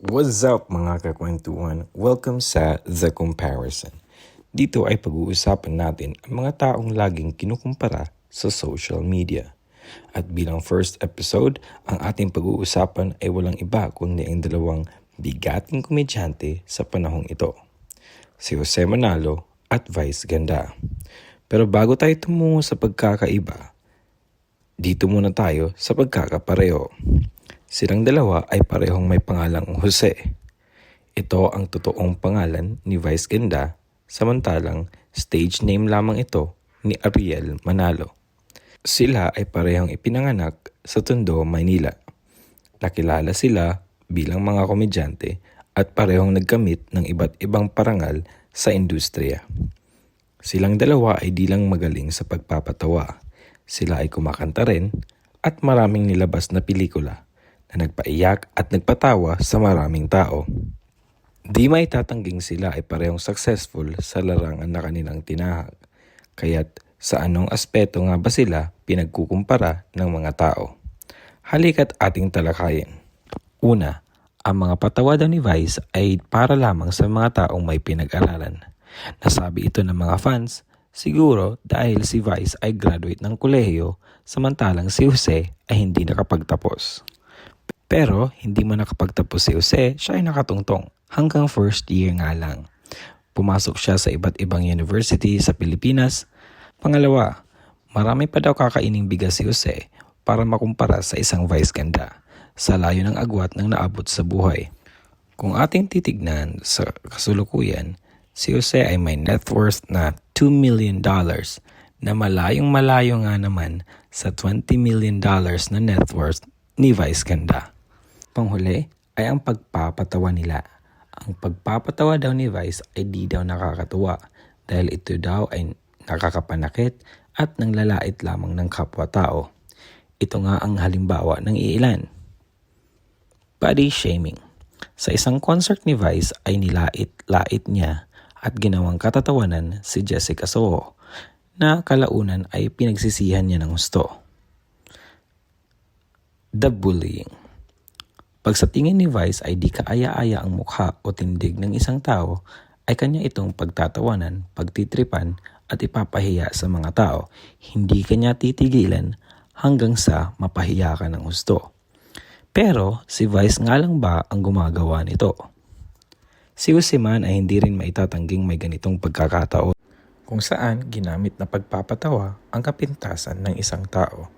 What's up mga kakwentuhan? Welcome sa The Comparison. Dito ay pag-uusapan natin ang mga taong laging kinukumpara sa social media. At bilang first episode, ang ating pag-uusapan ay walang iba kundi ang dalawang bigating komedyante sa panahong ito. Si Jose Manalo at Vice Ganda. Pero bago tayo tumungo sa pagkakaiba, dito muna tayo sa pagkakapareho. Silang dalawa ay parehong may pangalang Jose. Ito ang totoong pangalan ni Vice Ganda, samantalang stage name lamang ito ni Ariel Manalo. Sila ay parehong ipinanganak sa Tondo, Maynila. Nakilala sila bilang mga komedyante at parehong nagkamit ng iba't ibang parangal sa industriya. Silang dalawa ay di lang magaling sa pagpapatawa. Sila ay kumakanta rin at maraming nilabas na pelikula na nagpaiyak at nagpatawa sa maraming tao. Di may tatangging sila ay parehong successful sa larangan na kanilang tinahak. Kaya't sa anong aspeto nga ba sila pinagkukumpara ng mga tao? Halika't ating talakayin. Una, ang mga patawa daw ni Vice ay para lamang sa mga taong may pinag-aralan. Nasabi ito ng mga fans, siguro dahil si Vice ay graduate ng kolehiyo samantalang si Jose ay hindi nakapagtapos. Pero hindi mo nakapagtapos si Jose, siya ay nakatungtong. Hanggang first year nga lang. Pumasok siya sa iba't ibang university sa Pilipinas. Pangalawa, marami pa daw kakaining bigas si Jose para makumpara sa isang vice ganda sa layo ng agwat ng naabot sa buhay. Kung ating titignan sa kasulukuyan, si Jose ay may net worth na $2 million dollars na malayong malayo nga naman sa $20 million dollars na net worth ni Vice Ganda. Panghuli ay ang pagpapatawa nila. Ang pagpapatawa daw ni Vice ay di daw nakakatuwa dahil ito daw ay nakakapanakit at nanglalait lamang ng kapwa-tao. Ito nga ang halimbawa ng iilan. Body shaming. Sa isang concert ni Vice ay nilait-lait niya at ginawang katatawanan si Jessica Soho na kalaunan ay pinagsisihan niya ng gusto. The bullying. Pag sa tingin ni Vice ay di kaaya-aya ang mukha o tindig ng isang tao, ay kanya itong pagtatawanan, pagtitripan at ipapahiya sa mga tao. Hindi kanya titigilan hanggang sa mapahiya ka ng gusto. Pero si Vice nga lang ba ang gumagawa nito? Si Usiman ay hindi rin maitatangging may ganitong pagkakataon kung saan ginamit na pagpapatawa ang kapintasan ng isang tao.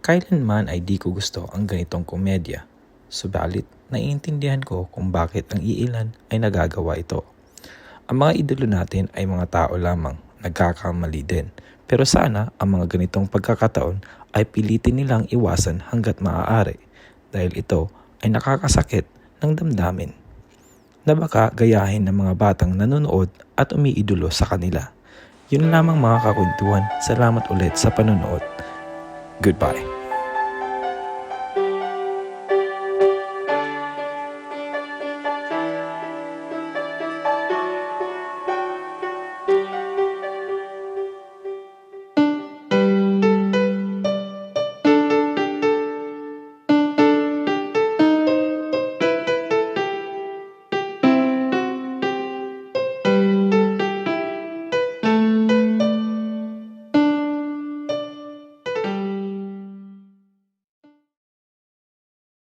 Kailanman ay di ko gusto ang ganitong komedya. Subalit, naiintindihan ko kung bakit ang iilan ay nagagawa ito. Ang mga idolo natin ay mga tao lamang, nagkakamali din. Pero sana ang mga ganitong pagkakataon ay pilitin nilang iwasan hanggat maaari dahil ito ay nakakasakit ng damdamin na baka gayahin ng mga batang nanonood at umiidolo sa kanila. Yun lamang mga kakwentuhan. Salamat ulit sa panonood. Goodbye.